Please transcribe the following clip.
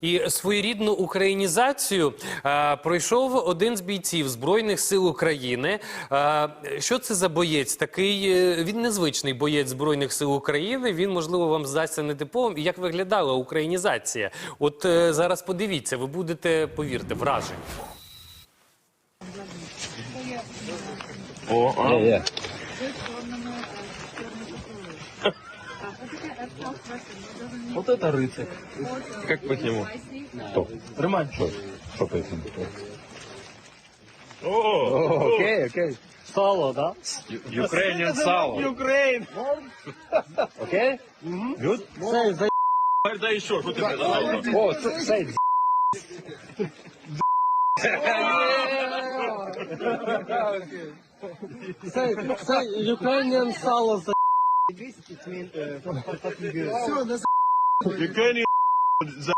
І своєрідну українізацію е, пройшов один з бійців Збройних сил України. Е, що це за боєць? Такий е, він незвичний боєць Збройних сил України. Він, можливо, вам здасться нетиповим. І як виглядала українізація? От е, зараз подивіться, ви будете, повірте, вражені. О, а, вот это рыцарь. Как по нему? Хто? Тримай. Що? Що поясню? О, Окей, окей. сало, да? Ukrainian сало. Украин. Окей? Good? Say, за... Да еще, что ты давай. О, це- це Say, say, Ukrainian сало за... Ukrainian за...